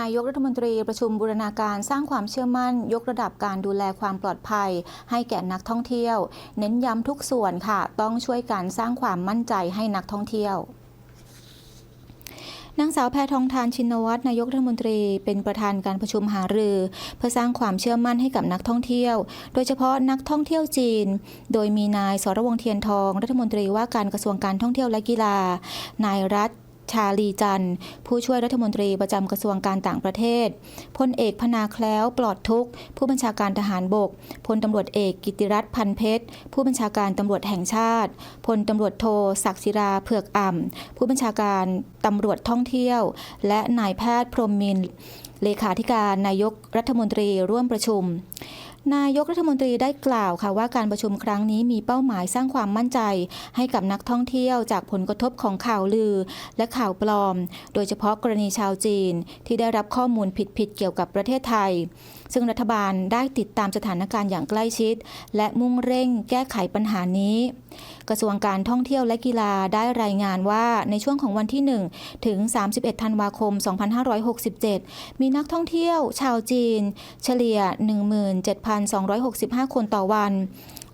นายกรัฐมนตรีประชุมบูรณาการสร้างความเชื่อมั่น ยกระดับการดูแลความปลอดภัย ให้แก่นักท่องเที่ยว เน้นย้ำทุกส่วนค่ะ ต้องช่วยกันสร้างความมั่นใจให้นักท่องเที่ยวนางสาวแพทองทานชินวัตรนายกรัฐมนตรีเป็นประธานการประชุมหารือ เพื่อสร้างความเชื่อมั่นให้กับนักท่องเที่ยว โดยเฉพาะนักท่องเที่ยวจีน โดยมีนายสรวงเทียนทอง รัฐมนตรีว่าการกระทรวงการท่องเที่ยวและกีฬานายรัฐ ชาลีจันทร์ ผู้ช่วยรัฐมนตรีประจำกระทรวงการต่างประเทศ พลเอกพนาแคล้วปลอดทุก ผู้บัญชาการทหารบก พลตำรวจเอกกิติรัตน์พันเพชร ผู้บัญชาการตำรวจแห่งชาติ พลตำรวจโทศักดิ์ศิราเผือกอ่ำ ผู้บัญชาการตำรวจท่องเที่ยว และนายแพทย์พรหมมินเลขาธิการนายกรัฐมนตรีร่วมประชุม นายกรัฐมนตรีได้กล่าวค่ะว่าการประชุมครั้งนี้มีเป้าหมายสร้างความมั่นใจ ให้กับนักท่องเที่ยวจากผลกระทบของข่าวลือ และข่าวปลอม โดยเฉพาะกรณีชาวจีน ที่ได้รับข้อมูลผิดๆเกี่ยวกับประเทศไทย ซึ่งรัฐบาลได้ติดตามสถานการณ์อย่างใกล้ชิด และมุ่งเร่งแก้ไขปัญหานี้กระทรวงการท่องเที่ยวและกีฬาได้รายงานว่าในช่วงของวันที่ 1 ถึง 31 ธันวาคม 2567 มีนักท่องเที่ยวชาวจีน เฉลี่ย 17,265 คนต่อวัน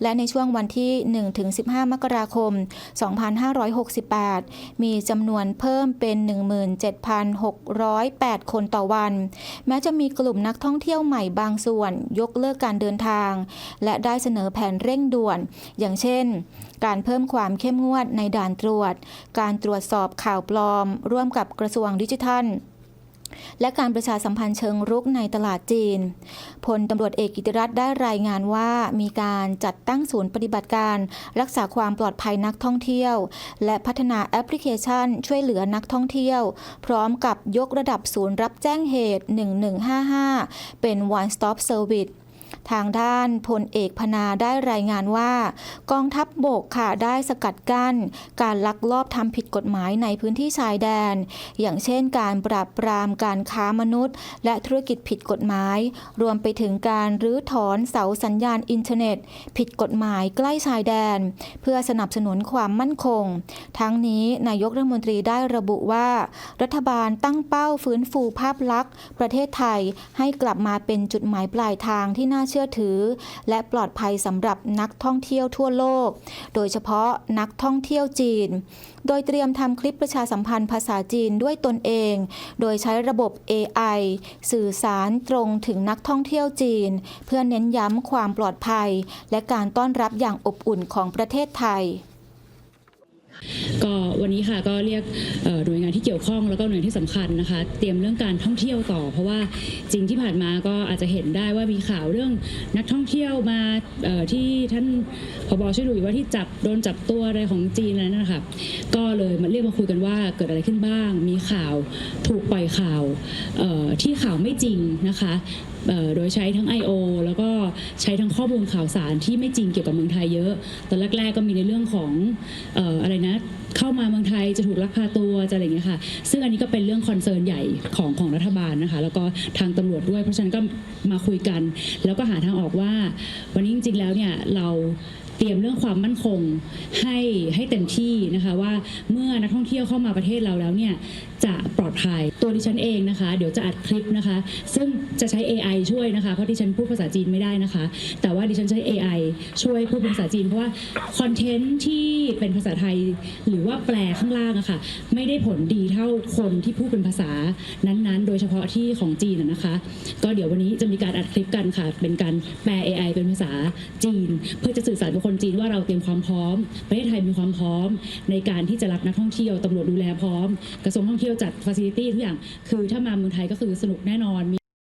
และในช่วงวันที่1ถึง15 มกราคม 2568 มีจำนวนเพิ่มเป็น 17,608 คนต่อวัน แม้จะมีกลุ่มนักท่องเที่ยวใหม่บางส่วนยกเลิกการเดินทาง และได้เสนอแผนเร่งด่วน อย่างเช่น การเพิ่มความเข้มงวดในด่านตรวจ การตรวจสอบข่าวปลอม ร่วมกับกระทรวงดิจิทัล และการประชาสัมพันธ์เชิงรุกในตลาดจีน พลตำรวจเอกกิติรัตน์ได้รายงานว่ามีการจัดตั้งศูนย์ปฏิบัติการ รักษาความปลอดภัยนักท่องเที่ยว และพัฒนาแอปพลิเคชันช่วยเหลือนักท่องเที่ยว พร้อมกับยกระดับศูนย์รับแจ้งเหตุ 1155 เป็น one stop service ทางด้านพลเอกพนาได้รายงานว่า กองทัพบบกค่ะได้สกัดกั้น การลักลอบทำผิดกฎหมายในพื้นที่ชายแดน อย่างเช่น การปราบปรามการค้ามนุษย์ และธุรกิจผิดกฎหมาย รวมไปถึงการรื้อถอนเสาสัญญาณอินเทอร์เน็ต ผิดกฎหมายใกล้ชายแดน เพื่อสนับสนุนความมั่นคง ทั้งนี้นายกรัฐมนตรีได้ระบุว่า รัฐบาลตั้งเป้าฟื้นฟูภาพลักษณ์ ประเทศไทยให้กลับมาเป็นจุดหมายปลายทางที่น่าเชื่อถือ และปลอดภัยสำหรับนักท่องเที่ยวทั่วโลก โดยเฉพาะนักท่องเที่ยวจีน โดยเตรียมทำคลิปประชาสัมพันธ์ภาษาจีนด้วยตนเอง โดยใช้ระบบ AI สื่อสารตรงถึงนักท่องเที่ยวจีน เพื่อเน้นย้ำความปลอดภัย และการต้อนรับอย่างอบอุ่นของประเทศไทย ก็วันนี้ค่ะก็เรียกหน่วยงานที่เกี่ยวข้องแล้วก็หน่วยงานที่สำคัญนะคะ เตรียมเรื่องการท่องเที่ยวต่อ เพราะว่าจริงที่ผ่านมาก็อาจจะเห็นได้ว่ามีข่าวเรื่องนักท่องเที่ยวมาที่ท่านพบช่วยดูว่าที่จับโดนจับตัวอะไรของจีนอะไรนั่นนะคะก็เลยมาเรียกมาคุยกันว่าเกิดอะไรขึ้นบ้าง มีข่าวถูกปล่อยข่าวที่ข่าวไม่จริงนะคะโดยใช้ทั้ง I.O. แล้วก็ใช้ทั้งข้อมูลข่าวสารที่ไม่จริงเกี่ยวกับเมืองไทยเยอะ ตอนแรกๆก็มีในเรื่องของอออะไรนะเข้ามาเมืองไทยจะถูกลักพาตัวจะอะไรอย่างเงี้ยค่ะ ซึ่งอันนี้ก็เป็นเรื่องคอนเซิร์นใหญ่ของของรัฐบาลนะคะ แล้วก็ทางตำรวจด้วย เพราะฉะนั้นก็มาคุยกัน แล้วก็หาทางออกว่า วันนี้จริงๆแล้วเนี่ยเรา เตรียมเรื่องความมั่นคงให้ให้เต็มที่นะคะว่าเมื่อนักท่องเที่ยวเข้ามาประเทศเราแล้วเนี่ยจะปลอดภัยตัวดิฉันเองนะคะ เดี๋ยวจะอัดคลิปนะคะ ซึ่งจะใช้ AI ช่วยนะคะ เพราะดิฉันพูดภาษาจีนไม่ได้นะคะ แต่ว่าดิฉันใช้ AI ช่วยพูดภาษาจีน เพราะว่าคอนเทนต์ที่เป็นภาษาไทยหรือว่าแปลข้างล่างอะค่ะไม่ได้ผลดีเท่าคนที่พูดเป็นภาษานั้นๆ โดยเฉพาะที่ของจีนนะคะ ก็เดี๋ยววันนี้จะมีการอัดคลิปกันค่ะ เป็นการแปล AI เป็นภาษาจีน เพื่อจะสื่อสารกับคนนจีนว่าเราเตรียมความพร้อม ประเทศไทยมีความพร้อม ในการที่จะรับนักท่องเที่ยวตำรวจดูแลพร้อม กระทรวงท่องเที่ยวจัดฟาซิลิตี้ทุกอย่าง คือถ้ามาเมืองไทยก็คือสนุกแน่นอน